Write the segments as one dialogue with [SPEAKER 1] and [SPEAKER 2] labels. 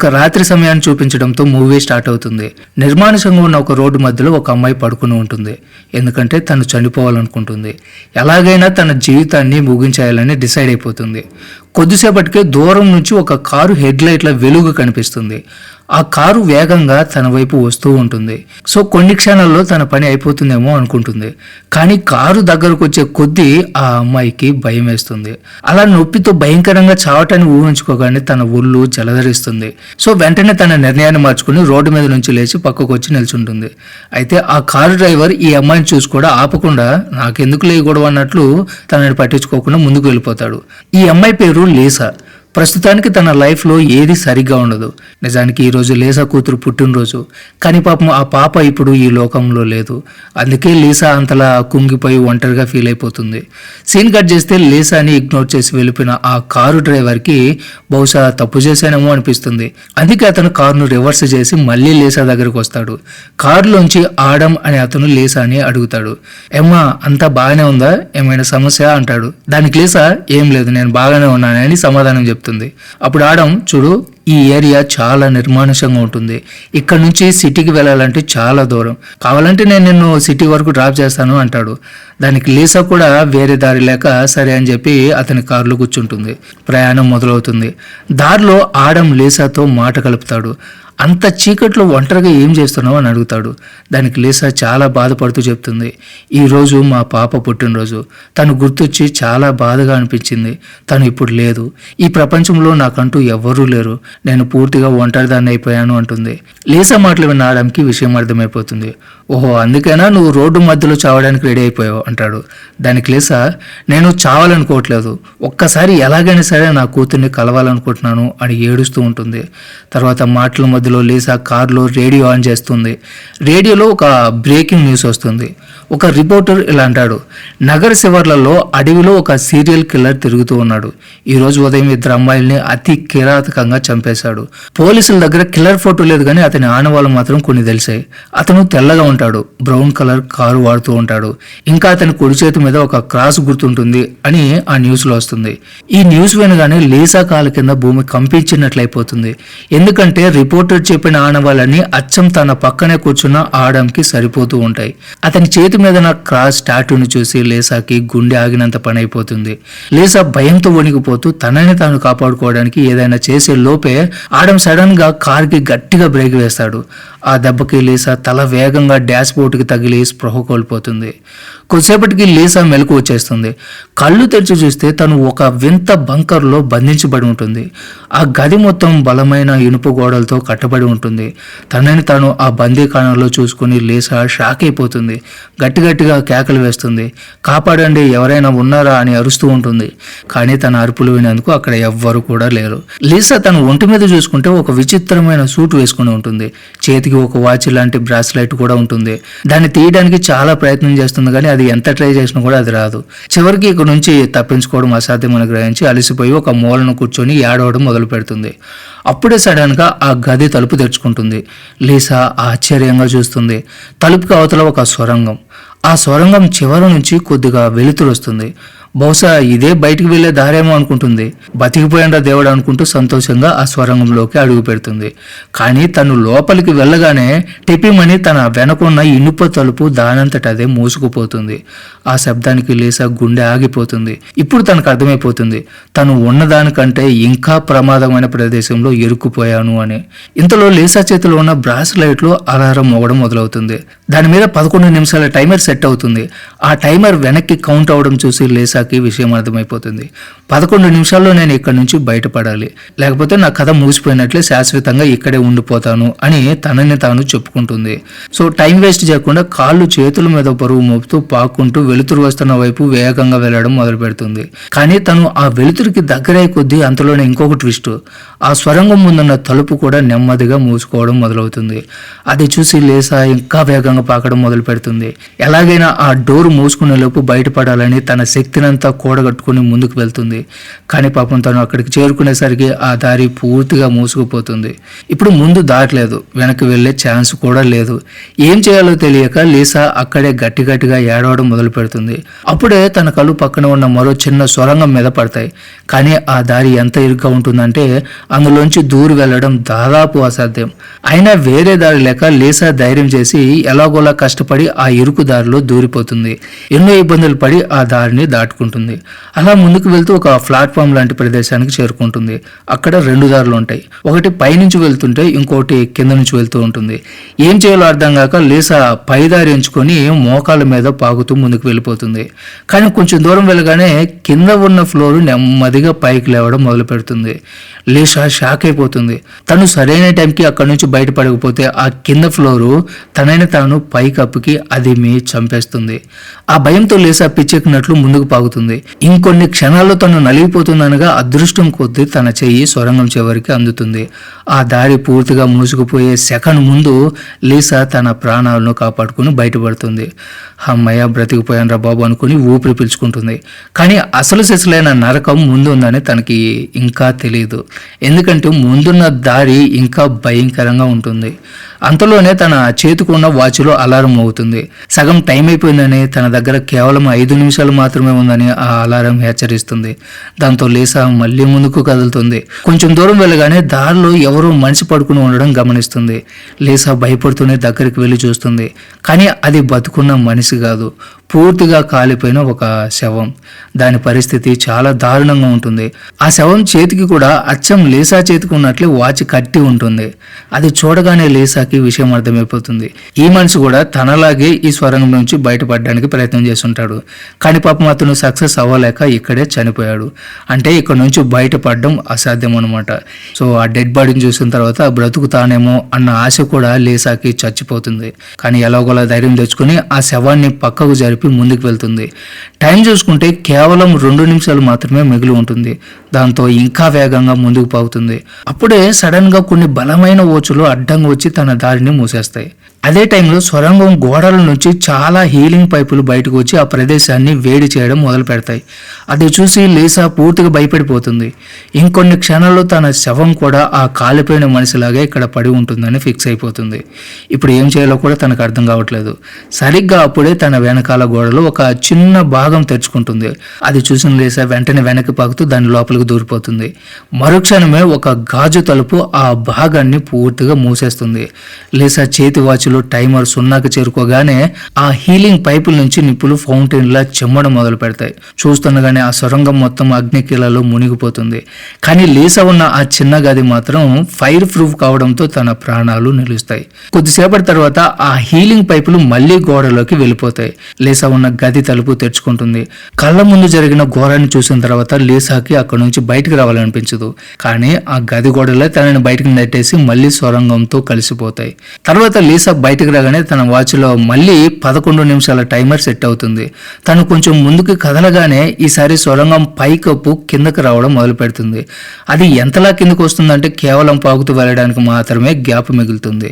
[SPEAKER 1] ఒక రాత్రి సమయాన్ని చూపించడంతో మూవీ స్టార్ట్ అవుతుంది. నిర్మానుషంగా ఉన్న ఒక రోడ్డు మధ్యలో ఒక అమ్మాయి పడుకుని ఉంటుంది. ఎందుకంటే తను చనిపోవాలనుకుంటుంది. ఎలాగైనా తన జీవితాన్ని ముగించేయాలని డిసైడ్ అయిపోతుంది. కొద్దిసేపటికే దూరం నుంచి ఒక కారు హెడ్ లైట్ల వెలుగు కనిపిస్తుంది. ఆ కారు వేగంగా తన వైపు వస్తూ ఉంటుంది. సో కొన్ని క్షణాల్లో తన పని అయిపోతుందేమో అనుకుంటుంది. కానీ కారు దగ్గరకు వచ్చే కొద్దీ ఆ అమ్మాయికి భయం వేస్తుంది అలా నొప్పితో భయంకరంగా చావటాన్ని ఊహించుకోగానే తన ఒళ్ళు జలధరిస్తుంది. సో వెంటనే తన నిర్ణయాన్ని మార్చుకుని రోడ్డు మీద నుంచి లేచి పక్కకు వచ్చి నిల్చుంటుంది. అయితే ఆ కారు డ్రైవర్ ఈ అమ్మాయిని చూసి కూడా ఆపకుండా నాకెందుకు లేకూడదు అన్నట్లు తనని పట్టించుకోకుండా ముందుకు వెళ్ళిపోతాడు. ఈ అమ్మాయి పేరు లీసా ప్రస్తుతానికి తన లైఫ్లో ఏది సరిగ్గా ఉండదు. నిజానికి ఈరోజు లేసా కూతురు పుట్టినరోజు. కానీ పాపం ఆ పాప ఇప్పుడు ఈ లోకంలో లేదు. అందుకే లీసా అంతలా కుంగిపోయి ఒంటరిగా ఫీల్ అయిపోతుంది. సీన్ కట్ చేస్తే లీసాని ఇగ్నోర్ చేసి వెళ్ళిపోయిన ఆ కారు డ్రైవర్కి బహుశా తప్పు చేశానేమో అనిపిస్తుంది. అందుకే అతను కారును రివర్స్ చేసి మళ్ళీ లీసా దగ్గరకు వస్తాడు. కారులోంచి ఆడం అనే అతను లీసాని అడుగుతాడు. ఏమ్మా అంతా బాగానే ఉందా? ఏమైనా సమస్య? అంటాడు. దానికి లీసా ఏం లేదు నేను బాగానే ఉన్నానని సమాధానం చెప్తాను చెప్తుంది. అప్పుడు ఆడం చూడు ఈ ఏరియా చాలా నిర్మానుషంగా ఉంటుంది. ఇక్కడ నుంచి సిటీకి వెళ్ళాలంటే చాలా దూరం. కావాలంటే నేను నిన్ను సిటీ వరకు డ్రాప్ చేస్తాను అంటాడు. దానికి లీసా కూడా వేరే దారి లేక సరే అని చెప్పి అతని కారులో కూర్చుంటుంది. ప్రయాణం మొదలవుతుంది. దారిలో ఆడం లీసాతో మాట కలుపుతాడు. అంత చీకట్లో ఒంటరిగా ఏం చేస్తున్నావు అని అడుగుతాడు. దానికి లీసా చాలా బాధపడుతూ చెప్తుంది. ఈరోజు మా పాప పుట్టినరోజు. తను గుర్తొచ్చి చాలా బాధగా అనిపించింది. తను ఇప్పుడు లేదు. ఈ ప్రపంచంలో నాకంటూ ఎవ్వరూ లేరు. నేను పూర్తిగా ఒంటరిదాన్ని అయిపోయాను అంటుంది. లీసా మాటలు విన్న ఆడంకి విషయం అర్థమైపోతుంది. ఓహో అందుకైనా నువ్వు రోడ్డు మధ్యలో చావడానికి రెడీ అయిపోయావు అంటాడు. దానికి లేసా నేను చావాలనుకోవట్లేదు. ఒక్కసారి ఎలాగైనా సరే నా కూతుర్ని కలవాలనుకుంటున్నాను అని ఏడుస్తూ ఉంటుంది. తర్వాత మాటల మధ్యలో లేసా కారులో రేడియో ఆన్ చేస్తుంది. రేడియోలో ఒక బ్రేకింగ్ న్యూస్ వస్తుంది. ఒక రిపోర్టర్ ఇలా అంటాడు నగర శివర్లలో అడవిలో ఒక సీరియల్ కిల్లర్ తిరుగుతూ ఉన్నాడు. ఈరోజు ఉదయం ఇద్దరు అమ్మాయిల్ని అతి కిరాతకంగా చంపేశాడు. పోలీసుల దగ్గర కిల్లర్ ఫోటో లేదు కానీ అతని ఆనవాళ్ళు మాత్రం కొన్ని తెలిసాయి. అతను తెల్లగా ఉంటాడు. బ్రౌన్ కలర్ కారు వాడుతూ ఉంటాడు. ఇంకా అతని కుడి చేతి మీద ఒక క్రాస్ గుర్తుంటుంది అని ఆ న్యూస్లో వస్తుంది. ఈ న్యూస్ వినగానే లేసా కాల కింద భూమి కంపించినట్లయిపోతుంది. ఎందుకంటే రిపోర్టర్ చెప్పిన ఆనవాళ్ళని అచ్చం తన పక్కనే కూర్చున్న ఆడంకి సరిపోతూ ఉంటాయి. అతని చేతి మీద నా క్రాస్ టాటూని చూసి లేసాకి గుండె ఆగినంత పని అయిపోతుంది లేసా భయంతో వణికిపోతూ తనని తాను కాపాడుకోవడానికి ఏదైనా చేసే లోపే ఆడం సడన్గా కార్కి గట్టిగా బ్రేక్ వేస్తాడు. ఆ దెబ్బకి లీసా తల వేగంగా డాష్ బోర్డుకి తగిలి స్పృహ కోల్పోతుంది. కొద్దిసేపటికి లీసా మెలకు వచ్చేస్తుంది. కళ్ళు తెరిచి చూస్తే తను ఒక వింత బంకర్లో బంధించబడి ఉంటుంది. ఆ గది మొత్తం బలమైన ఇనుప గోడలతో కట్టబడి ఉంటుంది. తనని తాను ఆ బందీకాణంలో చూసుకుని లీసా షాక్ అయిపోతుంది. గట్టి గట్టిగా కేకలు వేస్తుంది. కాపాడండి ఎవరైనా ఉన్నారా? అని అరుస్తూ ఉంటుంది. కానీ తన అరుపులు వినేందుకు అక్కడ ఎవ్వరు కూడా లేరు. లీసా తన ఒంటి మీద చూసుకుంటే ఒక విచిత్రమైన సూట్ వేసుకుని ఉంటుంది. చేతికి ఒక వాచ్ లాంటి బ్రాస్లైట్ కూడా ఉంటుంది. దాన్ని తీయడానికి చాలా ప్రయత్నం చేస్తుంది కానీ అది ఎంత ట్రై చేసినా కూడా అది రాదు. చివరికి ఇక్కడ నుంచి తప్పించుకోవడం అసాధ్యమని గ్రహించి అలసిపోయి ఒక మూలను కూర్చొని ఏడవడం మొదలు పెడుతుంది. అప్పుడే సడన్గా ఆ గది తలుపు తెరుచుకుంటుంది. లీసా ఆశ్చర్యంగా చూస్తుంది. తలుపుకి అవతల ఒక సొరంగం. ఆ సొరంగం చివరి నుంచి కొద్దిగా వెలుతురు వస్తుంది. బహుశా ఇదే బయటికి వెళ్ళే దారేమో అనుకుంటుంది. బతికిపోయినరా దేవుడు అనుకుంటూ సంతోషంగా ఆ స్వరంగంలోకి అడుగు పెడుతుంది. కానీ తను లోపలికి వెళ్ళగానే టిపిమని తన వెనకున్న ఇనుప తలుపు దానంతట అదే మూసుకుపోతుంది. ఆ శబ్దానికి లేసా గుండె ఆగిపోతుంది. ఇప్పుడు తనకు అర్థమైపోతుంది తను ఉన్నదానికంటే ఇంకా ప్రమాదమైన ప్రదేశంలో ఇరుక్కుపోయాను అని. ఇంతలో లేసా చేతిలో ఉన్న బ్రాస్లైట్లో అలారం మోగడం మొదలవుతుంది. దాని మీద పదకొండు నిమిషాల టైమర్ సెట్ అవుతుంది. ఆ టైమర్ వెనక్కి కౌంట్ అవడం చూసి లేసాకి విషయం అర్థమైపోతుంది. పదకొండు నిమిషాల్లో నేను ఇక్కడ నుంచి బయటపడాలి. లేకపోతే నా కథ మూసిపోయినట్లే శాశ్వతంగా ఇక్కడే ఉండిపోతాను అని తనని తాను చెప్పుకుంటుంది. సో టైం వేస్ట్ చేయకుండా కాళ్ళు చేతుల మీద బరువు మోపుతూ పాక్కుంటూ వెలుతురు వస్తున్న వైపు వేగంగా వెళ్ళడం మొదలు పెడుతుంది కానీ తను ఆ వెలుతురికి దగ్గరై కొద్దీ అంతలోనే ఇంకొక ట్విస్ట్. ఆ స్వరంగం ముందున్న తలుపు కూడా నెమ్మదిగా మూసుకోవడం మొదలవుతుంది. అది చూసి లేసా ఇంకా వేగంగా వేగంగా పాకడం మొదలు పెడుతుంది ఎలాగైనా ఆ డోర్ మూసుకునే లోపు బయటపడాలని తన శక్తినంతా కూడగట్టుకుని ముందుకు వెళ్తుంది. కానీ పాపం తను అక్కడికి చేరుకునేసరికి ఆ దారి పూర్తిగా మూసుకుపోతుంది. ఇప్పుడు ముందు దాటలేదు వెనక్కి వెళ్ళే ఛాన్స్ కూడా లేదు. ఏం చేయాలో తెలియక లీసా అక్కడే గట్టి గట్టిగా ఏడవడం మొదలు పెడుతుంది. అప్పుడే తన కళ్ళు పక్కన ఉన్న మరో చిన్న సొరంగం మీద పడతాయి. కానీ ఆ దారి ఎంత ఇరుగ్గా ఉంటుందంటే అందులోంచి దూరు వెళ్ళడం దాదాపు అసాధ్యం. అయినా వేరే దారి లేక లీసా ధైర్యం చేసి ఎలాగోలా కష్టపడి ఆ ఇరుకు దారిలో దూరిపోతుంది. ఎన్నో ఇబ్బందులు పడి ఆ దారిని దాటుకుంటుంది. అలా ముందుకు వెళ్తూ ఒక ప్లాట్ఫామ్ లాంటి ప్రదేశానికి చేరుకుంటుంది. అక్కడ రెండు దారులు ఉంటాయి. ఒకటి పైనుంచి వెళ్తుంటే ఇంకోటి కింద నుంచి వెళ్తూ ఉంటుంది. ఏం చేయాలో అర్థం కాక లీసా పై దారి ఎంచుకొని మోకాళ్ళ మీద పాకుతూ ముందుకు వెళ్ళిపోతుంది. కానీ కొంచెం దూరం వెళ్ళగానే కింద ఉన్న ఫ్లోర్ నెమ్మదిగా పైకి లేవడం మొదలు పెడుతుంది. లీసా షాక్ అయిపోతుంది. తను సరైన టైంకి అక్కడి నుంచి బయటపడకపోతే ఆ కింద ఫ్లోరు తనని తాను పైకప్పుకి అది మీ చంపేస్తుంది. ఆ భయంతో లేసా పిచ్చెక్కినట్లు ముందుకు పాగుతుంది. ఇంకొన్ని క్షణాల్లో తను నలిగిపోతుందనగా అదృష్టం కొద్దీ తన చెయ్యి సొరంగం చివరికి అందుతుంది. ఆ దారి పూర్తిగా మూసుకుపోయే సెకండ్ ముందు లీసా తన ప్రాణాలను కాపాడుకుని బయటపడుతుంది. అమ్మయ్య బ్రతికిపోయాను రా బాబు అనుకుని ఊపిరి పీల్చుకుంటుంది. కానీ అసలు సిసలైన నరకం ముందు ఉందని తనకి ఇంకా తెలియదు ఎందుకంటే ముందున్న దారి ఇంకా భయంకరంగా ఉంటుంది. అంతలోనే తన చేతికున్న వాచ్లో అలారం అవుతుంది సగం టైం అయిపోయిందని తన దగ్గర కేవలం ఐదు నిమిషాలు మాత్రమే ఉందని ఆ అలారం హెచ్చరిస్తుంది. దాంతో లీసా మళ్ళీ ముందుకు కదులుతుంది. కొంచెం దూరం వెళ్ళగానే దారిలో ఎవరో మనిషి పడుకుని ఉండడం గమనిస్తుంది. లీసా భయపడుతూనే దగ్గరికి వెళ్ళి చూస్తుంది. కానీ అది బతుకున్న మనిషి కాదు. పూర్తిగా కాలిపోయిన ఒక శవం. దాని పరిస్థితి చాలా దారుణంగా ఉంటుంది. ఆ శవం చేతికి కూడా అచ్చం లీసా చేతికి ఉన్నట్లే వాచ్ కట్టి ఉంటుంది. అది చూడగానే మనకి విషయం అర్థమైపోతుంది. ఈ మనిషి కూడా తనలాగే ఈ స్వరంగం నుంచి బయటపడడానికి ప్రయత్నం చేస్తుంటాడు. కానీ పాపం అతను సక్సెస్ అవ్వలేక ఇక్కడే చనిపోయాడు. అంటే ఇక్కడ నుంచి బయటపడడం అసాధ్యం అనమాట సో ఆ డెడ్ బాడీని చూసిన తర్వాత బ్రతుకుతానేమో అన్న ఆశ కూడా లేసాకి చచ్చిపోతుంది. కానీ ఎలాగోలా ధైర్యం తెచ్చుకుని ఆ శవాన్ని పక్కకు జరిపి ముందుకు వెళ్తుంది. టైం చూసుకుంటే కేవలం రెండు నిమిషాలు మాత్రమే మిగిలి ఉంటుంది. దాంతో ఇంకా వేగంగా ముందుకు పాగుతుంది అప్పుడే సడన్గా కొన్ని బలమైన ఓచులు అడ్డంగా వచ్చి తన దారిని మూసేస్తాయి. అదే టైంలో సొరంగం గోడల నుంచి చాలా హీలింగ్ పైపులు బయటకు వచ్చి ఆ ప్రదేశాన్ని వేడి చేయడం మొదలు పెడతాయి. అది చూసి లీసా పూర్తిగా భయపడిపోతుంది. ఇంకొన్ని క్షణాల్లో తన శవం కూడా ఆ కాలిపోయిన మనిషిలాగే ఇక్కడ పడి ఉంటుందని ఫిక్స్ అయిపోతుంది. ఇప్పుడు ఏం చేయాలో కూడా తనకు అర్థం కావట్లేదు. సరిగ్గా అప్పుడే తన వెనకాల గోడలో ఒక చిన్న భాగం తెరుచుకుంటుంది. అది చూసిన లీసా వెంటనే వెనక్కి పాకుతూ దాని లోపలికి దూరిపోతుంది. మరుక్షణమే ఒక గాజు తలుపు ఆ భాగాన్ని పూర్తిగా మూసేస్తుంది. లీసా చేతి వాచ్లో టైమర్ సున్నాకి చేరుకోగానే ఆ హీలింగ్ పైపుల నుంచి నిప్పులు ఫౌంటైన్ లా చెమ్మడం మొదలు పెడతాయి. చూస్తుండగానే ఆ సొరంగం మొత్తం అగ్నికీలలో మునిగిపోతుంది. కానీ లీసా ఉన్న ఆ చిన్న గది మాత్రం ఫైర్ ప్రూఫ్ కావడంతో తన ప్రాణాలు నిలుస్తాయి. కొద్దిసేపటి తర్వాత ఆ హీలింగ్ పైపులు మళ్ళీ గోడలోకి వెళ్ళిపోతాయి. లీసా ఉన్న గది తలుపు తెరుచుకుంటుంది. కళ్ళ ముందు జరిగిన ఘోరాన్ని చూసిన తర్వాత లీసాకి అక్కడి నుంచి బయటకు రావాలనిపించదు. కానీ ఆ గది గోడలే తనని బయటకు నెట్టేసి మళ్ళీ సొరంగంతో కలిసిపోతాయి. తర్వాత లీసా బయటకు రాగానే తన వాచ్లో మళ్ళీ పదకొండు నిమిషాల టైమర్ సెట్ అవుతుంది. తను కొంచెం ముందుకు కదలగానే ఈసారి సొరంగం పైకప్పు కిందకు రావడం మొదలు పెడుతుంది. అది ఎంతలా కిందకు వస్తుందంటే కేవలం పాకుతూ వెళ్ళడానికి మాత్రమే గ్యాప్ మిగులుతుంది.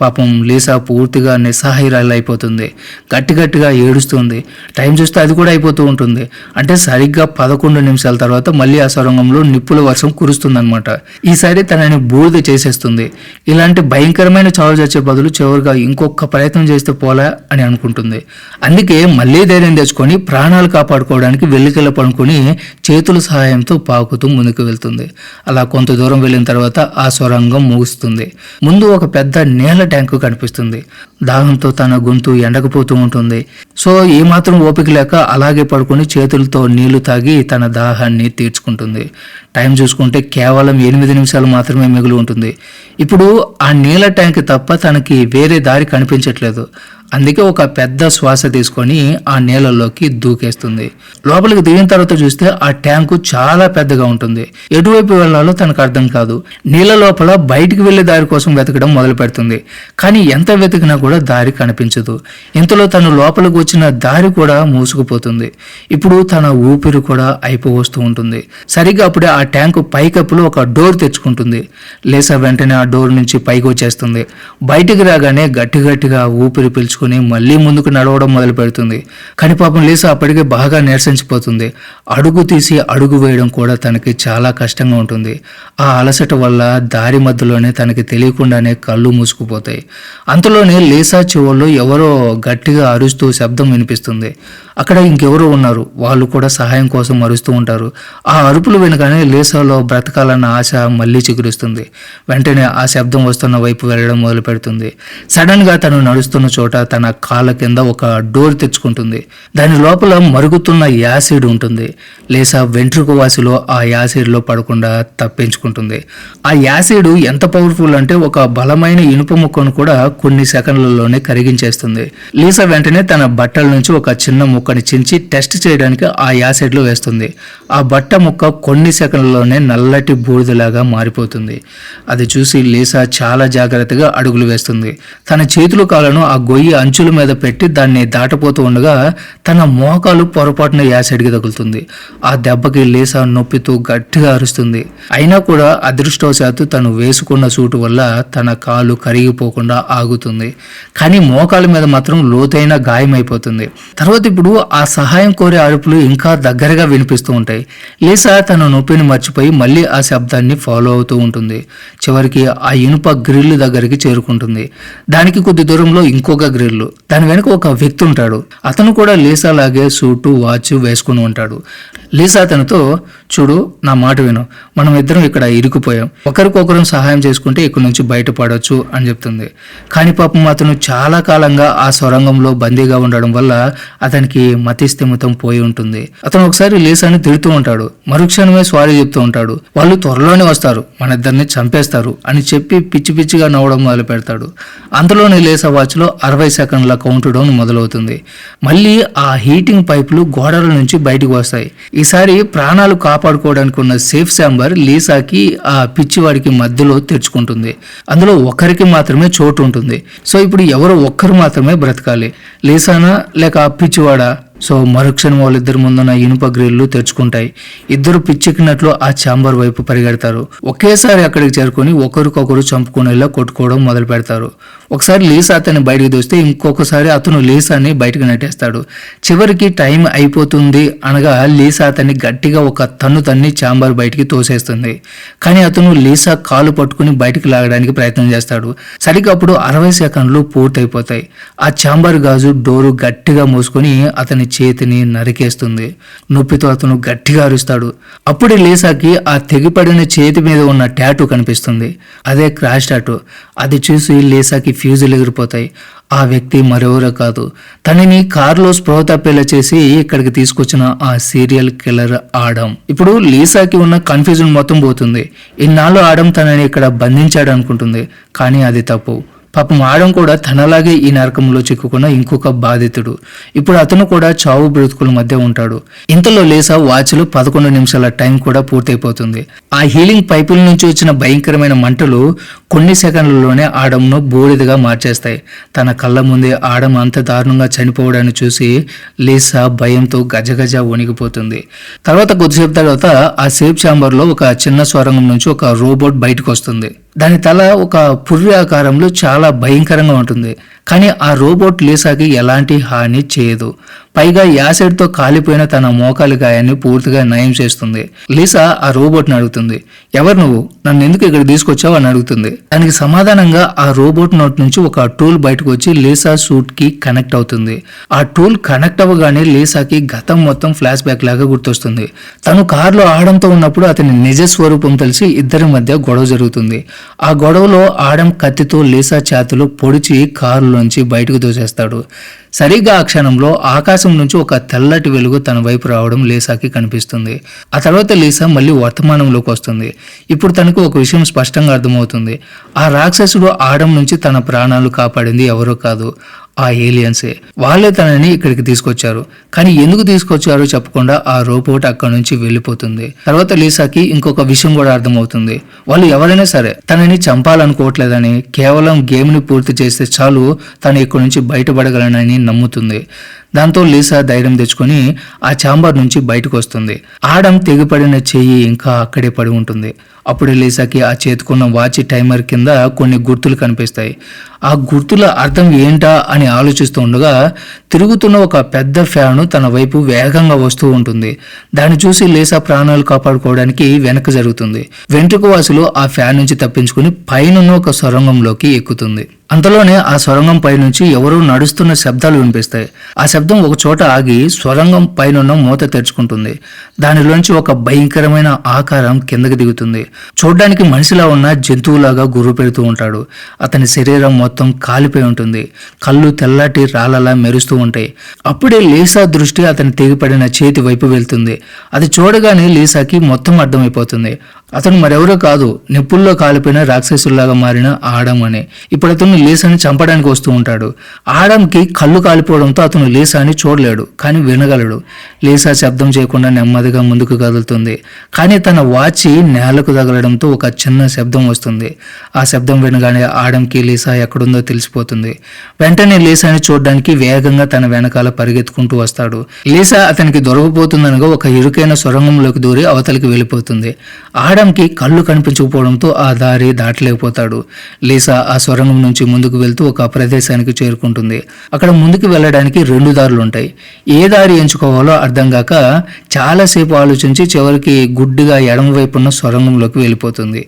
[SPEAKER 1] పాపం లీసా పూర్తిగా నిస్సహాయురాలు అయిపోతుంది. గట్టి గట్టిగా ఏడుస్తుంది. టైం చూస్తే అది కూడా అయిపోతూ ఉంటుంది. అంటే సరిగ్గా పదకొండు నిమిషాల తర్వాత మళ్ళీ ఆ సొరంగంలో నిప్పుల వర్షం కురుస్తుందనమాట ఈసారి తనని బూడిద చేసేస్తుంది. ఇలాంటి భయంకరమైన చావు చచ్చే బదులు చివరిగా ఇంకొక ప్రయత్నం చేస్తే పోలా అని అనుకుంటుంది. అందుకే మళ్ళీ ధైర్యం తెచ్చుకొని ప్రాణాలు కాపాడుకోవడానికి వెల్లికెళ్ళ పడుకొని చేతుల సహాయంతో పాకుతూ ముందుకు వెళ్తుంది. అలా కొంత దూరం వెళ్ళిన తర్వాత ఆ సొరంగం ముగుస్తుంది. ముందు ఒక పెద్ద నీళ్ళ ట్యాంకు కనిపిస్తుంది. దాహంతో తన గొంతు ఎండకపోతూ ఉంటుంది. సో ఏమాత్రం ఓపిక లేక అలాగే పడుకొని చేతులతో నీళ్ళు తాగి తన దాహాన్ని తీర్చుకుంటుంది. టైం చూసుకుంటే కేవలం ఎనిమిది నిమిషాలు మాత్రమే మిగిలి ఉంటుంది. ఇప్పుడు ఆ నీళ్ళ ట్యాంక్ తప్ప తనకి వేరే దారి కనిపించట్లేదు. అందుకే ఒక పెద్ద శ్వాస తీసుకొని ఆ నీళ్ళలోకి దూకేస్తుంది. లోపలికి దిగిన తర్వాత చూస్తే ఆ ట్యాంకు చాలా పెద్దగా ఉంటుంది. ఎటువైపు వెళ్ళాలో తనకు అర్థం కాదు. నీళ్ళ లోపల బయటికి వెళ్ళే దారి కోసం వెతకడం మొదలు పెడుతుంది. కానీ ఎంత వెతికినా కూడా దారి కనిపించదు. ఇంతలో తను లోపలికి వచ్చిన దారి కూడా మూసుకుపోతుంది. ఇప్పుడు తన ఊపిరి కూడా అయిపోవస్తూ ఉంటుంది. సరిగ్గా అప్పుడే ఆ ట్యాంకు పైకప్పులో ఒక డోర్ తెచ్చుకుంటుంది. లేసా వెంటనే ఆ డోర్ నుంచి పైకి వచ్చేస్తుంది. బయటికి రాగానే గట్టి గట్టిగా ఊపిరి పీల్చుకుంటుంది. తెచ్చుకుని మళ్ళీ ముందుకు నడవడం మొదలు పెడుతుంది. కానీ పాపం లీసా అప్పటికే బాగా నీరసించిపోతుంది. అడుగు తీసి అడుగు వేయడం కూడా తనకి చాలా కష్టంగా ఉంటుంది. ఆ అలసట వల్ల దారి మధ్యలోనే తనకి తెలియకుండానే కళ్ళు మూసుకుపోతాయి. అంతలోనే లీసా చెవుల్లో ఎవరో గట్టిగా అరుస్తూ శబ్దం వినిపిస్తుంది. అక్కడ ఇంకెవరో ఉన్నారు. వాళ్ళు కూడా సహాయం కోసం అరుస్తూ ఉంటారు. ఆ అరుపులు వెనుకనే లీసాలో బ్రతకాలన్న ఆశ మళ్ళీ చిగురిస్తుంది. వెంటనే ఆ శబ్దం వస్తున్న వైపు వెళ్ళడం మొదలు పెడుతుంది సడన్గా తను నడుస్తున్న చోట తన కాళ్ళ కింద ఒక డోర్ తెచ్చుకుంటుంది. దాని లోపల మరుగుతున్న యాసిడ్ ఉంటుంది. లేసా వెంట్రుక వాసిలో ఆ యాసిడ్లో పడకుండా తప్పించుకుంటుంది. ఆ యాసిడ్ ఎంత పవర్ఫుల్ అంటే ఒక బలమైన ఇనుప ముక్కను కూడా కొన్ని సెకండ్లలోనే కరిగించేస్తుంది. లీసా వెంటనే తన బట్టల నుంచి ఒక చిన్న ముక్కని చించి టెస్ట్ చేయడానికి ఆ యాసిడ్లో వేస్తుంది. ఆ బట్ట ముక్క కొన్ని సెకండ్లలోనే నల్లటి బూడిదలాగా మారిపోతుంది. అది చూసి లీసా చాలా జాగ్రత్తగా అడుగులు వేస్తుంది. తన చేతులు కాలను ఆ గొయ్యి అంచుల మీద పెట్టి దాన్ని దాటపోతూ ఉండగా తన మోకాలు పొరపాటున యాసిడ్కి తగులుతుంది. ఆ దెబ్బకి లీసా నొప్పితో గట్టిగా అరుస్తుంది. అయినా కూడా అదృష్టవశాత్తు తను వేసుకున్న సూటు వల్ల తన కాలు కరిగిపోకుండా ఆగుతుంది. కానీ మోకాల మీద మాత్రం లోతైన గాయమైపోతుంది తర్వాత ఇప్పుడు ఆ సహాయం కోరే అరుపులు ఇంకా దగ్గరగా వినిపిస్తూ ఉంటాయి. లీసా తన నొప్పిని మర్చిపోయి మళ్ళీ ఆ శబ్దాన్ని ఫాలో అవుతూ ఉంటుంది. చివరికి ఆ ఇనుప గ్రిల్ దగ్గరికి చేరుకుంటుంది. దానికి కొద్ది దూరంలో ఇంకొక గ్రిల్ దాని వెనుక ఒక వ్యక్తి ఉంటాడు. అతను కూడా లీసా లాగే సూటు వాచ్ వేసుకుని ఉంటాడు. లీసా అతనితో చూడు నా మాట విను. మనం ఇద్దరం ఇక్కడ ఇరుకుపోయాం ఒకరికొకరం సహాయం చేసుకుంటే ఇక్కడ నుంచి బయటపడవచ్చు అని చెప్తుంది. కానీ పాపం అతను చాలా కాలంగా ఆ సొరంగంలో బందీగా ఉండడం వల్ల అతనికి మతిస్థిమితం పోయి ఉంటుంది. అతను ఒకసారి లీసాని తిడుతూ ఉంటాడు. మరుక్షణమే స్వారీ చెప్తూ ఉంటాడు. వాళ్ళు త్వరలోనే వస్తారు. మన ఇద్దరిని చంపేస్తారు అని చెప్పి పిచ్చి పిచ్చిగా నవ్వడం మొదలు పెడతాడు అందులోని లేసా వాచ్లో అరవై సెకండ్ల కౌంట్ డౌన్ మొదలవుతుంది. మళ్ళీ ఆ హీటింగ్ పైపులు గోడల నుంచి బయటకు వస్తాయి. ఈసారి ప్రాణాలు కాపాడుకోవడానికి ఉన్న సేఫ్ శాంబర్ లీసాకి ఆ పిచ్చివాడికి మధ్యలో తెరుచుకుంటుంది. అందులో ఒకరికి మాత్రమే చోటు ఉంటుంది. సో ఇప్పుడు ఎవరో ఒక్కరు మాత్రమే బ్రతకాలి. లీసానా లేక ఆ పిచ్చివాడా? సో మరుక్షణం వాళ్ళిద్దరి ముందున్న ఇనుప గ్రిల్లు తెరుచుకుంటాయి. ఇద్దరు పిచ్చెక్కినట్లు ఆ ఛాంబర్ వైపు పరిగెడతారు. ఒకేసారి అక్కడికి చేరుకొని ఒకరికొకరు చంపుకునేలా కొట్టుకోవడం మొదలు పెడతారు. ఒకసారి లీసా అతన్ని బయటికి దోస్తే ఇంకొకసారి అతను లీసాని బయటకు నెట్టేస్తాడు. చివరికి టైం అయిపోతుంది అనగా లీసా అతన్ని గట్టిగా ఒక తన్ను తన్ని ఛాంబర్ బయటికి తోసేస్తుంది. కానీ అతను లీసా కాలు పట్టుకుని బయటికి లాగడానికి ప్రయత్నం చేస్తాడు. సరిగ్గా అప్పుడు అరవై సెకండ్లు పూర్తయిపోతాయి. ఆ ఛాంబర్ గాజు డోరు గట్టిగా మూసుకొని అతని చేతిని నరికేస్తుంది. నొప్పితో అతను గట్టిగా అరుస్తాడు. అప్పుడే లీసాకి ఆ తెగిపడిన చేతి మీద ఉన్న ట్యాటూ కనిపిస్తుంది. అదే క్రాష్ టాటూ. అది చూసి లేసాకి ఫ్యూజులు ఎగిరిపోతాయి. ఆ వ్యక్తి మరెవరో కాదు. తనని కారులో స్పృహ తప్పేలా చేసి ఇక్కడికి తీసుకొచ్చిన ఆ సీరియల్ కిల్లర్ ఆడం ఇప్పుడు లీసాకి ఉన్న కన్ఫ్యూజన్ మొత్తం పోతుంది. ఇన్నాళ్ళు ఆడం తనని ఇక్కడ బంధించాడు అనుకుంటుంది కానీ అది తప్పు. పాపం ఆడం కూడా తనలాగే ఈ నరకంలో చిక్కుకున్న ఇంకొక బాధితుడు. ఇప్పుడు అతను కూడా చావు బ్రతుకుల మధ్య ఉంటాడు. ఇంతలో లేసా వాచ్లో పదకొండు నిమిషాల టైం కూడా పూర్తయిపోతుంది. ఆ హీలింగ్ పైపుల నుంచి వచ్చిన భయంకరమైన మంటలు కొన్ని సెకండ్లలోనే ఆడంను బూడిదగా మార్చేస్తాయి. తన కళ్ళ ముందే ఆడం అంత దారుణంగా చనిపోవడాన్ని చూసి లేసా భయంతో గజగజ వణిగిపోతుంది. తర్వాత కొద్దిసేపు తర్వాత ఆ సేఫ్ ఛాంబర్లో ఒక చిన్న స్వరంగం నుంచి ఒక రోబోట్ బయటకు వస్తుంది దాని తల ఒక పుర్రి ఆకారంలో చాలా భయంకరంగా ఉంటుంది. కానీ ఆ రోబోట్ లీసాకి ఎలాంటి హాని చేయదు. పైగా యాసిడ్తో కాలిపోయిన తన మోకాలి గాయాన్ని పూర్తిగా నయం చేస్తుంది. లీసా ఆ రోబోట్ని అడుగుతుంది. ఎవరు నువ్వు? నన్ను ఎందుకు ఇక్కడ తీసుకొచ్చావు? అని అడుగుతుంది. దానికి సమాధానంగా ఆ రోబోట్ నోట్ నుంచి ఒక టూల్ బయటకు వచ్చి లీసా సూట్కి కనెక్ట్ అవుతుంది. ఆ టూల్ కనెక్ట్ అవ్వగానే లీసాకి గతం మొత్తం ఫ్లాష్ బ్యాక్ లాగా గుర్తొస్తుంది. తను కారులో ఆడంతో ఉన్నప్పుడు అతని నిజ స్వరూపం తెలిసి ఇద్దరి మధ్య గొడవ జరుగుతుంది. ఆ గొడవలో ఆడం కత్తితో లీసా చేతులు పొడిచి కారులోంచి బయటకు దోచేస్తాడు సరిగ్గా ఆ క్షణంలో ఆకాశం నుంచి ఒక తెల్లటి వెలుగు తన వైపు రావడం లీసాకి కనిపిస్తుంది. ఆ తర్వాత లీసా మళ్ళీ వర్తమానంలోకి వస్తుంది. ఇప్పుడు తనకు ఒక విషయం స్పష్టంగా అర్థమవుతుంది. ఆ రాక్షసుడు ఆడం నుంచి తన ప్రాణాలు కాపాడింది ఎవరో కాదు. ఆ ఏలియన్సే వాళ్ళే తనని ఇక్కడికి తీసుకొచ్చారు. కానీ ఎందుకు తీసుకొచ్చారో చెప్పకుండా ఆ రోబోట్ అక్కడ నుంచి వెళ్ళిపోతుంది. తర్వాత లీసాకి ఇంకొక విషయం కూడా అర్థమవుతుంది. వాళ్ళు ఎవరైనా సరే తనని చంపాలనుకోవట్లేదని కేవలం గేమ్ని పూర్తి చేస్తే చాలు తను ఇక్కడి నుంచి బయటపడగలనని నమ్ముతుంది. దాంతో లీసా ధైర్యం తెచ్చుకొని ఆ ఛాంబర్ నుంచి బయటకు వస్తుంది. ఆడం తెగిపడిన చెయ్యి ఇంకా అక్కడే పడి ఉంటుంది. అప్పుడు లీసాకి ఆ చేతుకున్న వాచ్ టైమర్ కింద కొన్ని గుర్తులు కనిపిస్తాయి. ఆ గుర్తుల అర్థం ఏంటా అని ఆలోచిస్తూ ఉండగా తిరుగుతున్న ఒక పెద్ద ఫ్యాను తన వైపు వేగంగా వస్తూ ఉంటుంది. దాన్ని చూసి లేసా ప్రాణాలు కాపాడుకోవడానికి వెనక జరుగుతుంది. వెంట్రుక వాసులు ఆ ఫ్యాన్ నుంచి తప్పించుకుని పైనున్న ఒక సొరంగంలోకి ఎక్కుతుంది. అంతలోనే ఆ సొరంగం పైనుంచి ఎవరో నడుస్తున్న శబ్దాలు వినిపిస్తాయి. ఆ శబ్దం ఒక చోట ఆగి సొరంగం పైనున్న మూత తెరుచుకుంటుంది. దానిలోంచి ఒక భయంకరమైన ఆకారం కిందకి దిగుతుంది. చూడ్డానికి మనిషిలా ఉన్న జంతువులాగా గుర్రు పెడుతూ ఉంటాడు. అతని శరీరం మొత్తం కాలిపోయి ఉంటుంది. కళ్ళు తెల్లటి రాళ్ళలా మెరుస్తూ ఉంటాయి. అప్పుడే లీసా దృష్టి అతని తెగిపడిన చేతి వైపు వెళ్తుంది. అది చూడగానే లీసాకి మొత్తం అర్థమైపోతుంది. అతను మరెవరో కాదు నిప్పుల్లో కాలిపోయిన రాక్షసుల్లాగా మారిన ఆడమని ఇప్పుడు అతను లీసాని చంపడానికి వస్తూ ఉంటాడు. ఆడంకి కళ్ళు కాలిపోవడంతో అతను లీసాని చూడలేడు కానీ వినగలడు. లీసా శబ్దం చేయకుండా నెమ్మదిగా ముందుకు కదులుతుంది. కానీ తన వాచి నేలకు తగలడంతో ఒక చిన్న శబ్దం వస్తుంది. ఆ శబ్దం వినగానే ఆడంకి లీసా ఎక్కడుందో తెలిసిపోతుంది. వెంటనే లీసాని చూడడానికి వేగంగా తన వెనకాల పరిగెత్తుకుంటూ వస్తాడు. లీసా అతనికి దొరకపోతుందనగా ఒక ఇరుకైన సొరంగంలోకి దూరి అవతలికి వెళ్ళిపోతుంది. ఆడంకి కళ్ళు కనిపించకపోవడంతో ఆ దారి దాటలేకపోతాడు. లీసా ఆ సొరంగం నుంచి ముందుకు వెళ్తూ ఒక ప్రదేశానికి చేరుకుంటుంది. అక్కడ ముందుకు వెళ్ళడానికి రెండు దారులు ఉంటాయి ఏ దారి ఎంచుకోవాలో అర్థం కాక చాలాసేపు ఆలోచించి చివరికి గుడ్డిగా ఎడమవైపు ఉన్న సొరంగంలోకి వెళ్ళిపోతుంది.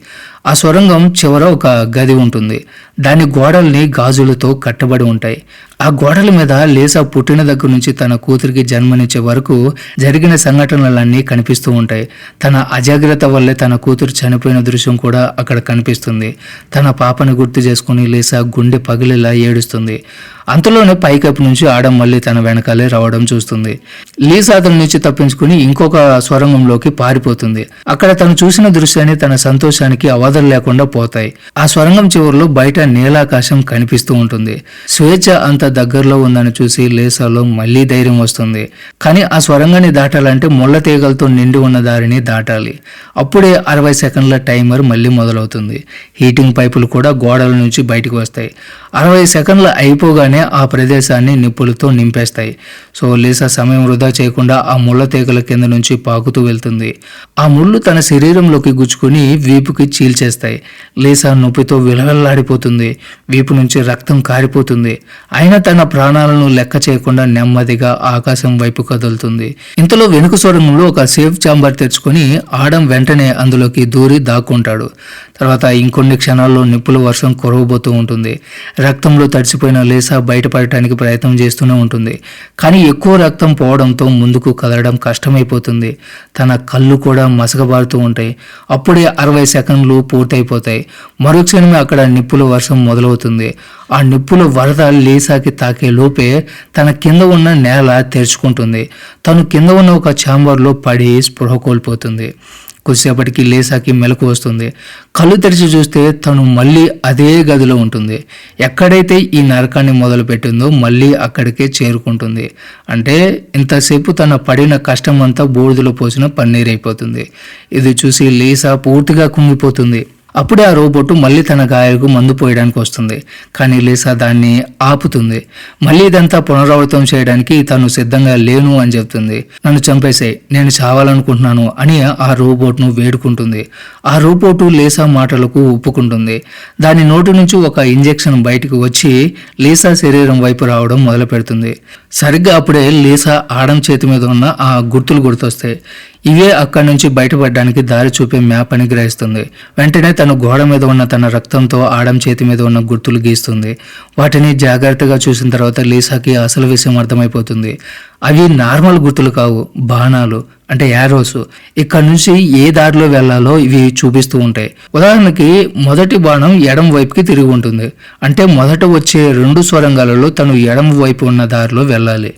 [SPEAKER 1] ఆ సొరంగం చివర ఒక గది ఉంటుంది. దాని గోడల్ని గాజులతో కట్టబడి ఉంటాయి. ఆ గోడల మీద లేసా పుట్టిన దగ్గర నుంచి తన కూతురికి జన్మనిచ్చే వరకు జరిగిన సంఘటనలన్నీ కనిపిస్తూ ఉంటాయి. తన అజాగ్రత్త వల్లే తన కూతురు చనిపోయిన దృశ్యం కూడా అక్కడ కనిపిస్తుంది. తన పాపని గుర్తు చేసుకుని లేసా గుండె పగిలేలా ఏడుస్తుంది. అంతలోనే పైకప్పు నుంచి ఆడం మళ్ళీ తన వెనకాలే రావడం చూస్తుంది. లీసా అతని నుంచి తప్పించుకుని ఇంకొక స్వరంగంలోకి పారిపోతుంది. అక్కడ తను చూసిన దృశ్యాన్ని తన సంతోషానికి అవధులు లేకుండా పోతాయి. ఆ స్వరంగం చివరిలో బయట నీలాకాశం కనిపిస్తూ ఉంటుంది. స్వేచ్ఛ అంత దగ్గరలో ఉందని చూసి లేసాలో మళ్ళీ ధైర్యం వస్తుంది. కానీ ఆ స్వరంగాన్ని దాటాలంటే ముళ్ళ తీగలతో నిండి ఉన్న దారిని దాటాలి. అప్పుడే అరవై సెకండ్ల టైమర్ మళ్ళీ మొదలవుతుంది. హీటింగ్ పైపులు కూడా గోడల నుంచి బయటకు వస్తాయి. అరవై సెకండ్లు అయిపోగానే ఆ ప్రదేశాన్ని నిప్పులతో నింపేస్తాయి. సో లీసా సమయం వృధా చేయకుండా ఆ ముళ్ళ తీగల కింద నుంచి పాకుతూ వెళ్తుంది. ఆ ముళ్ళు తన శరీరంలోకి గుచ్చుకుని వీపుకి చీల్చేస్తాయి. లీసా నొప్పితో విలవెల్లాడిపోతుంది. వీపు నుంచి రక్తం కారిపోతుంది. అయినా తన ప్రాణాలను లెక్క చేయకుండా నెమ్మదిగా ఆకాశం వైపు కదులుతుంది. ఇంతలో వెనుక సొరంగంలో ఒక సేఫ్ చాంబర్ తెచ్చుకొని ఆడం వెంటనే అందులోకి దూరి దాక్కుంటాడు. తర్వాత ఇంకొన్ని క్షణాల్లో నిప్పుల వర్షం కురవబోతూ ఉంటుంది. రక్తంలో తడిసిపోయిన లేస బయటపడటానికి ప్రయత్నం చేస్తూనే ఉంటుంది. కానీ ఎక్కువ రక్తం పోవడంతో ముందుకు కదలడం కష్టమైపోతుంది. తన కళ్ళు కూడా మసకబారుతూ ఉంటాయి. అప్పుడే అరవై సెకండ్లు పూర్తయిపోతాయి. మరుక్షణమే అక్కడ నిప్పుల వర్షం మొదలవుతుంది. ఆ నిప్పుల వరద లేసాకి తాకే లోపే తన కింద ఉన్న నేల తెరుచుకుంటుంది. తను కింద ఉన్న ఒక ఛాంబర్లో పడి స్పృహ కోల్పోతుంది. కొద్దిసేపటికి లేసాకి మెలకు వస్తుంది. కళ్ళు తెరిచి చూస్తే తను మళ్ళీ అదే గదిలో ఉంటుంది. ఎక్కడైతే ఈ నరకాన్ని మొదలుపెట్టిందో మళ్ళీ అక్కడికే చేరుకుంటుంది. అంటే ఇంతసేపు తన పడిన కష్టం అంతా బూడిదలో పోసిన పన్నీరైపోతుంది. ఇది చూసి లేసా పూర్తిగా కుంగిపోతుంది. అప్పుడే ఆ రోబోట్ మళ్ళీ తన గాయాలకు మందు పోయడానికి వస్తుంది. కానీ లీసా దాన్ని ఆపుతుంది. మళ్ళీ ఇదంతా పునరావృతం చేయడానికి తను సిద్ధంగా లేను అని చెప్తుంది. నన్ను చంపేసాయి నేను చావాలనుకుంటున్నాను అని ఆ రోబోట్ను వేడుకుంటుంది. ఆ రోబోటు లేసా మాటలకు ఒప్పుకుంటుంది. దాని నోటి నుంచి ఒక ఇంజెక్షన్ బయటకు వచ్చి లీసా శరీరం వైపు రావడం మొదలు పెడుతుంది సరిగ్గా అప్పుడే లీసా ఆడం చేతి మీద ఉన్న ఆ గుర్తులు గుర్తొస్తాయి. ఇవే అక్కడి నుంచి బయటపడడానికి దారి చూపే మ్యాప్ అని గ్రహిస్తుంది. వెంటనే తను గోడ మీద ఉన్న తన రక్తంతో ఆడం చేతి మీద ఉన్న గుర్తులు గీస్తుంది. వాటిని జాగ్రత్తగా చూసిన తర్వాత లీసాకి అసలు విషయం అర్థమైపోతుంది. అవి నార్మల్ గుర్తులు కావు బాణాలు అంటే యారోస్. ఇక్కడ నుంచి ఏ దారిలో వెళ్ళాలో ఇవి చూపిస్తూ ఉంటాయి. ఉదాహరణకి మొదటి బాణం ఎడం వైపుకి తిరిగి ఉంటుంది. అంటే మొదట వచ్చే రెండు స్వరంగాలలో తను ఎడం వైపు ఉన్న దారిలో వెళ్ళాలి.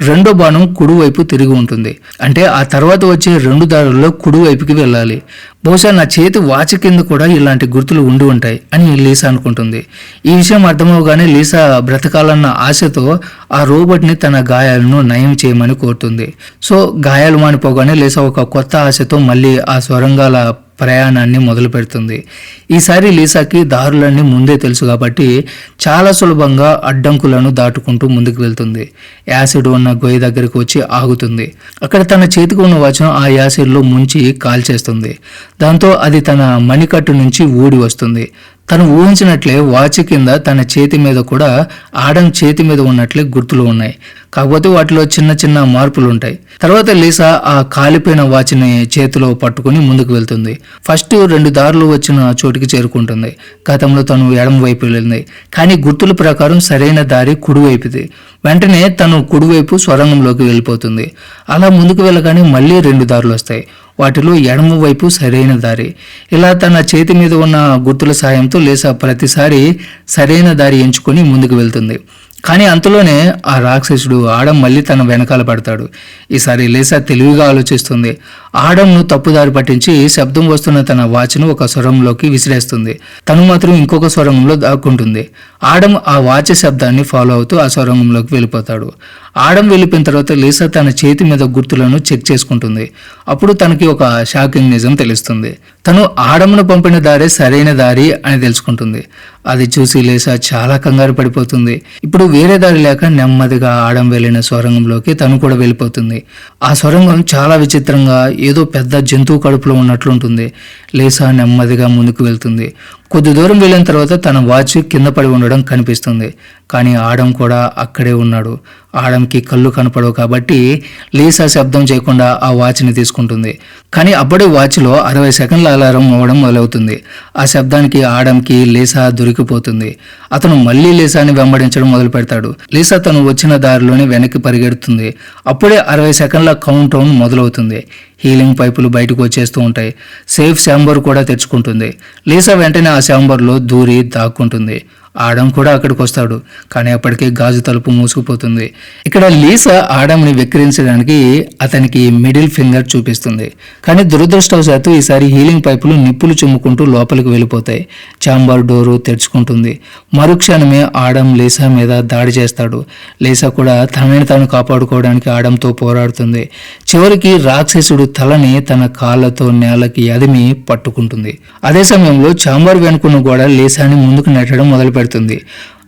[SPEAKER 1] రెండో బాణం కుడివైపు తిరిగి ఉంటుంది. అంటే ఆ తర్వాత వచ్చే రెండు దారుల్లో కుడివైపుకి వెళ్ళాలి. బహుశా నా చేతి వాచ్ కింద కూడా ఇలాంటి గుర్తులు ఉండి ఉంటాయి అని లీసా అనుకుంటుంది. ఈ విషయం అర్థమవగానే లీసా బ్రతకాలన్న ఆశతో ఆ రోబోట్ని తన గాయాలను నయం చేయమని కోరుతుంది. సో గాయాలు మానిపోగానే లీసా ఒక కొత్త ఆశతో మళ్ళీ ఆ స్వరంగాల ప్రయాణాన్ని మొదలు పెడుతుంది. ఈసారి లీసాకి దారులన్నీ ముందే తెలుసు కాబట్టి చాలా సులభంగా అడ్డంకులను దాటుకుంటూ ముందుకు వెళ్తుంది. యాసిడ్ ఉన్న గొయ్యి దగ్గరికి వచ్చి ఆగుతుంది. అక్కడ తన చేతికి ఉన్న వాచ్ను ఆ యాసిడ్లో ముంచి కాల్చేస్తుంది. దాంతో అది తన మణికట్టు నుంచి ఊడి వస్తుంది. తను ఊహించినట్లే వాచ్ కింద తన చేతి మీద కూడా ఆడం చేతి మీద ఉన్నట్లే గుర్తులు ఉన్నాయి. కాకపోతే వాటిలో చిన్న చిన్న మార్పులు ఉంటాయి తర్వాత లీసా ఆ కాలిపోయిన వాచ్ని చేతిలో పట్టుకుని ముందుకు వెళ్తుంది. ఫస్ట్ రెండు దారులు వచ్చిన చోటికి చేరుకుంటుంది. గతంలో తను ఎడమ వైపు వెళ్ళింది. కానీ గుర్తుల ప్రకారం సరైన దారి కుడివైపుది. వెంటనే తను కుడివైపు స్వరంగంలోకి వెళ్ళిపోతుంది. అలా ముందుకు వెళ్ళగానే మళ్ళీ రెండు దారులు వస్తాయి. వాటిలో ఎడమ వైపు సరైన దారి. ఇలా తన చేతి మీద ఉన్న గుర్తుల సాయంతో లేసా ప్రతిసారి సరైన దారి ఎంచుకొని ముందుకు వెళ్తుంది. కానీ అంతలోనే ఆ రాక్షసుడు ఆడం మళ్ళీ తన వెనకాల పడతాడు. ఈసారి లేసా తెలివిగా ఆలోచిస్తుంది. ఆడంను తప్పుదారి పట్టించి శబ్దం వస్తున్న తన వాచ్ను ఒక స్వరంలోకి విసిరేస్తుంది. తను మాత్రం ఇంకొక స్వరంలో దాక్కుంటుంది. ఆడం ఆ వాచ్ శబ్దాన్ని ఫాలో అవుతూ ఆ స్వరంగంలోకి వెళ్ళిపోతాడు. ఆడం వెళ్ళిపోయిన తర్వాత లీసా తన చేతి మీద గుర్తులను చెక్ చేసుకుంటుంది. అప్పుడు తనకి ఒక షాకింగ్ నిజం తెలుస్తుంది. తను ఆడమును పంపిన దారే సరైన దారి అని తెలుసుకుంటుంది. అది చూసి లేసా చాలా కంగారు పడిపోతుంది. ఇప్పుడు వేరే దారి లేక నెమ్మదిగా ఆడం వెళ్ళిన స్వరంగంలోకి తను కూడా వెళ్ళిపోతుంది. ఆ స్వరంగం చాలా విచిత్రంగా ఏదో పెద్ద జంతువు కడుపులో ఉన్నట్లుంటుంది. లేసా నెమ్మదిగా ముందుకు వెళ్తుంది. కొద్ది దూరం వెళ్ళిన తర్వాత తన వాచ్ కింద పడి ఉండడం కనిపిస్తుంది. కానీ ఆడం కూడా అక్కడే ఉన్నాడు. ఆడంకి కళ్ళు కనపడవు కాబట్టి లీసా శబ్దం చేయకుండా ఆ వాచ్ని తీసుకుంటుంది. కానీ అప్పుడే వాచ్లో అరవై సెకండ్ల అలారం అవ్వడం మొదలవుతుంది. ఆ శబ్దానికి ఆడంకి లీసా దొరికిపోతుంది. అతను మళ్ళీ లీసాని వెంబడించడం మొదలు పెడతాడు. లీసా తను వచ్చిన దారిలోనే వెనక్కి పరిగెడుతుంది. అప్పుడే అరవై సెకండ్ల కౌంట్ డౌన్ మొదలవుతుంది. హీలింగ్ పైపులు బయటకు వచ్చేస్తూ ఉంటాయి. సేఫ్ శాంబర్ కూడా తెచ్చుకుంటుంది. లీసా వెంటనే ఆ శాంబర్లో దూరి దాక్కుంటుంది. ఆడం కూడా అక్కడికి వస్తాడు. కానీ అప్పటికే గాజు తలుపు మూసుకుపోతుంది. ఇక్కడ లీసా ఆడంని వెక్కిరించడానికి అతనికి మిడిల్ ఫింగర్ చూపిస్తుంది. కానీ దురదృష్టవశాత్తు ఈసారి హీలింగ్ పైపులు నిప్పులు చుమ్ముకుంటూ లోపలికి వెళ్ళిపోతాయి. చాంబర్ డోరు తెరుచుకుంటుంది. మరుక్షణమే ఆడం లీసా మీద దాడి చేస్తాడు. లీసా కూడా తనని తాను కాపాడుకోవడానికి ఆడంతో పోరాడుతుంది. చివరికి రాక్షసుడు తలని తన కాళ్ళతో నేలకి అదిమి పట్టుకుంటుంది. అదే సమయంలో చాంబర్ వెనుకున్న గోడ లీసాని ముందుకు నెట్టడం మొదలు పెడుతుంది.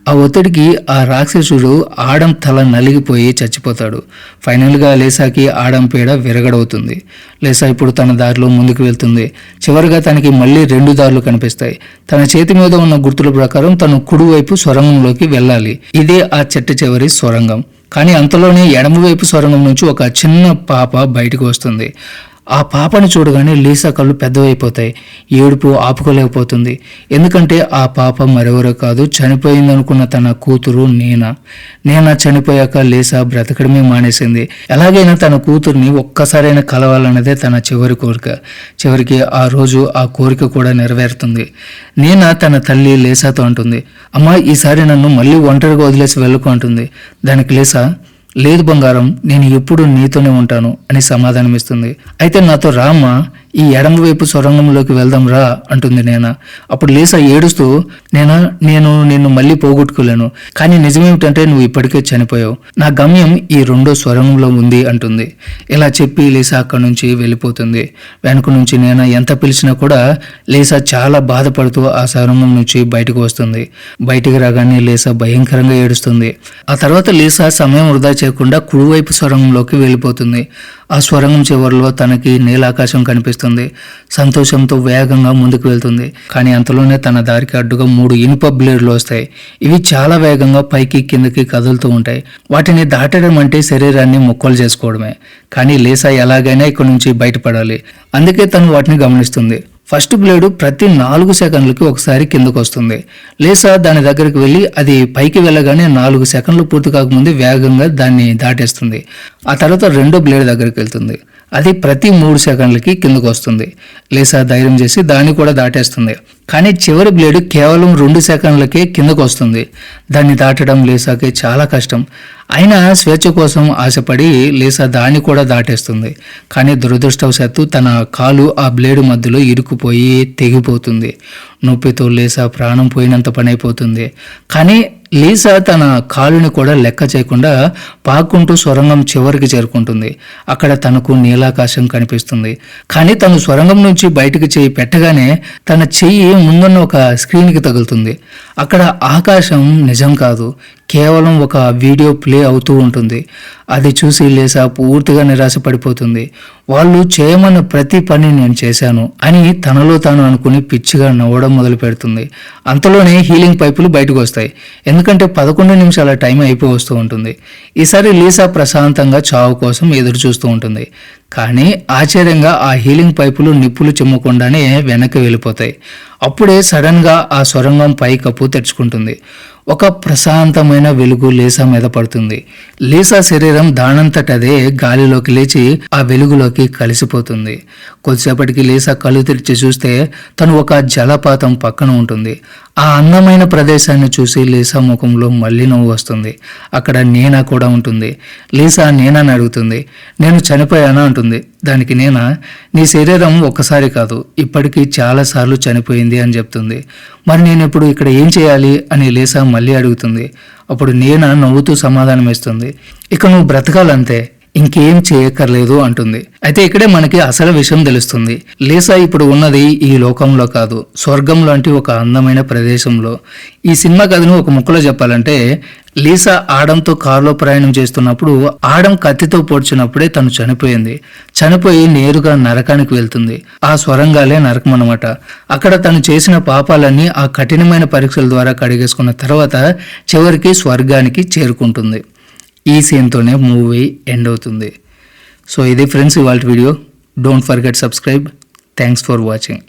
[SPEAKER 1] ఆ ఒత్తిడికి ఆ రాక్షసుడు ఆడం తల నలిగిపోయి చచ్చిపోతాడు. ఫైనల్గా లేసాకి ఆడం పీడ విరగడవుతుంది. లేసా ఇప్పుడు తన దారిలో ముందుకు వెళ్తుంది. చివరిగా తనకి మళ్ళీ రెండు దారులు కనిపిస్తాయి. తన చేతి మీద ఉన్న గుర్తుల ప్రకారం తను కుడివైపు సొరంగంలోకి వెళ్ళాలి. ఇదే ఆ చెట్ట చివరి సొరంగం కానీ అంతలోనే ఎడమవైపు సొరంగం నుంచి ఒక చిన్న పాప బయటకు వస్తుంది. ఆ పాపను చూడగానే లీసా కళ్ళు పెద్దవైపోతాయి. ఏడుపు ఆపుకోలేకపోతుంది. ఎందుకంటే ఆ పాప మరెవరో కాదు చనిపోయిందనుకున్న తన కూతురు నేనా? నేనా చనిపోయాక లీసా బ్రతకడమే మానేసింది. ఎలాగైనా తన కూతుర్ని ఒక్కసారైనా కలవాలన్నదే తన చివరి కోరిక. చివరికి ఆ రోజు ఆ కోరిక కూడా నెరవేరుతుంది. నేనా తన తల్లి లేసాతో అంటుంది. అమ్మా ఈసారి నన్ను మళ్ళీ ఒంటరిగా వదిలేసి వెళ్ళకు అంటుంది. దానికి లేసా లేదు బంగారం నేను ఎప్పుడు నీతోనే ఉంటాను అని సమాధానమిస్తుంది. అయితే నాతో రామ్మా ఈ ఎడమవైపు సొరంగంలోకి వెళ్దాం రా అంటుంది నేనా. అప్పుడు లేసా ఏడుస్తూ నేనా? నేను నిన్ను మళ్ళీ పోగొట్టుకోలేను. కానీ నిజమేమిటంటే నువ్వు ఇప్పటికే చనిపోయావు. నా గమ్యం ఈ రెండో స్వరంలో ఉంది అంటుంది. ఇలా చెప్పి లేసా అక్కడి నుంచి వెళ్ళిపోతుంది. వెనక నుంచి నేను ఎంత పిలిచినా కూడా లేసా చాలా బాధపడుతూ ఆ స్వరంగం నుంచి బయటకు వస్తుంది. బయటికి రాగానే లేసా భయంకరంగా ఏడుస్తుంది. ఆ తర్వాత లేసా సమయం వృధా చేయకుండా కుడివైపు స్వరంగంలోకి వెళ్ళిపోతుంది. ఆ స్వరంగం చివరిలో తనకి నీలాకాశం కనిపిస్తుంది. సంతోషంతో వేగంగా ముందుకు వెళ్తుంది. కానీ అంతలోనే తన దారికి అడ్డుగా మూడు ఇనుప బ్లేడ్లు వస్తాయి. ఇవి చాలా వేగంగా పైకి కిందకి కదులుతూ ఉంటాయి. వాటిని దాటడం అంటే శరీరాన్ని మొక్కలు చేసుకోవడమే. కానీ లేసా ఎలాగైనా ఇక్కడ నుంచి బయటపడాలి. అందుకే తను వాటిని గమనిస్తుంది. ఫస్ట్ బ్లేడు ప్రతి నాలుగు సెకండ్లకి ఒకసారి కిందకు వస్తుంది. లేసా దాని దగ్గరికి వెళ్ళి అది పైకి వెళ్ళగానే నాలుగు సెకండ్లు పూర్తి కాకముందే వేగంగా దాన్ని దాటేస్తుంది. ఆ తర్వాత రెండో బ్లేడ్ దగ్గరికి వెళ్తుంది. అది ప్రతి మూడు సెకండ్లకి కిందకు వస్తుంది. లేసా ధైర్యం చేసి దాన్ని కూడా దాటేస్తుంది. కానీ చివరి బ్లేడ్ కేవలం రెండు సెకండ్లకే కిందకు వస్తుంది. దాన్ని దాటడం లేసాకి చాలా కష్టం. అయినా స్వేచ్ఛ కోసం ఆశపడి లేసా దాన్ని కూడా దాటేస్తుంది. కానీ దురదృష్టవశాత్తు తన కాలు ఆ బ్లేడు మధ్యలో ఇరుక్కుపోయి తెగిపోతుంది. నొప్పితో లేసా ప్రాణం పోయినంత పని అయిపోతుంది కానీ లీసా తన కాలుని కూడా లెక్క చేయకుండా పాక్కుంటూ సొరంగం చివరికి చేరుకుంటుంది. అక్కడ తనకు నీలాకాశం కనిపిస్తుంది. కానీ తను సొరంగం నుంచి బయటకు చేయి పెట్టగానే తన చెయ్యి ముందున్న ఒక స్క్రీన్కి తగులుతుంది. అక్కడ ఆకాశం నిజం కాదు. కేవలం ఒక వీడియో ప్లే అవుతూ ఉంటుంది. అది చూసి లేసా పూర్తిగా నిరాశపడిపోతుంది. వాళ్ళు చేయమన్న ప్రతి పని నేను చేశాను అని తనలో తాను అనుకుని పిచ్చిగా నవ్వడం మొదలు పెడుతుంది అంతలోనే హీలింగ్ పైపులు బయటకు వస్తాయి. ఎందుకంటే పదకొండు నిమిషాల టైం అయిపోయి వస్తూ ఉంటుంది. ఈసారి లీసా ప్రశాంతంగా చావు కోసం ఎదురు చూస్తూ ఉంటుంది. కానీ ఆశ్చర్యంగా ఆ హీలింగ్ పైపులు నిప్పులు చిమ్మకుండానే వెనక్కి వెళ్ళిపోతాయి. అప్పుడే సడన్గా ఆ సొరంగం పై కప్పు తెరుచుకుంటుంది ఒక ప్రశాంతమైన వెలుగు లేసా మీద పడుతుంది. లేసా శరీరం దానంతటదే గాలిలోకి లేచి ఆ వెలుగులోకి కలిసిపోతుంది. కొద్దిసేపటికి లేసా కళ్ళు తెరిచి చూస్తే తను ఒక జలపాతం పక్కన ఉంటుంది. ఆ అందమైన ప్రదేశాన్ని చూసి లీసా ముఖంలో మళ్ళీ నవ్వు వస్తుంది. అక్కడ నేనా కూడా ఉంటుంది. లీసా నేనని అడుగుతుంది. నేను చనిపోయానా అంటుంది. దానికి నేనా నీ శరీరం ఒక్కసారి కాదు ఇప్పటికీ చాలాసార్లు చనిపోయింది అని చెప్తుంది. మరి నేను ఇప్పుడు ఇక్కడ ఏం చేయాలి? అని లీసా మళ్ళీ అడుగుతుంది. అప్పుడు నీనా నవ్వుతూ సమాధానం ఇస్తుంది ఇక నువ్వు బ్రతకాలంతే. ఇంకేం చేయక్కర్లేదు అంటుంది. అయితే ఇక్కడే మనకి అసలు విషయం తెలుస్తుంది. లీసా ఇప్పుడు ఉన్నది ఈ లోకంలో కాదు. స్వర్గం లాంటి ఒక అందమైన ప్రదేశంలో. ఈ సినిమా కథను ఒక ముక్కలో చెప్పాలంటే లీసా ఆడంతో కారులో ప్రయాణం చేస్తున్నప్పుడు ఆడం కత్తితో పొడిచినప్పుడే తను చనిపోయింది. చనిపోయి నేరుగా నరకానికి వెళ్తుంది. ఆ స్వరంగాలే నరకం అనమాట అక్కడ తను చేసిన పాపాలన్నీ ఆ కఠినమైన పరీక్షల ద్వారా కడిగేసుకున్న తర్వాత చివరికి స్వర్గానికి చేరుకుంటుంది. ఈ సీన్తోనే మూవీ ఎండ్ అవుతుంది. సో ఇది ఫ్రెండ్స్ ఇవాళ video. Don't forget subscribe thanks for watching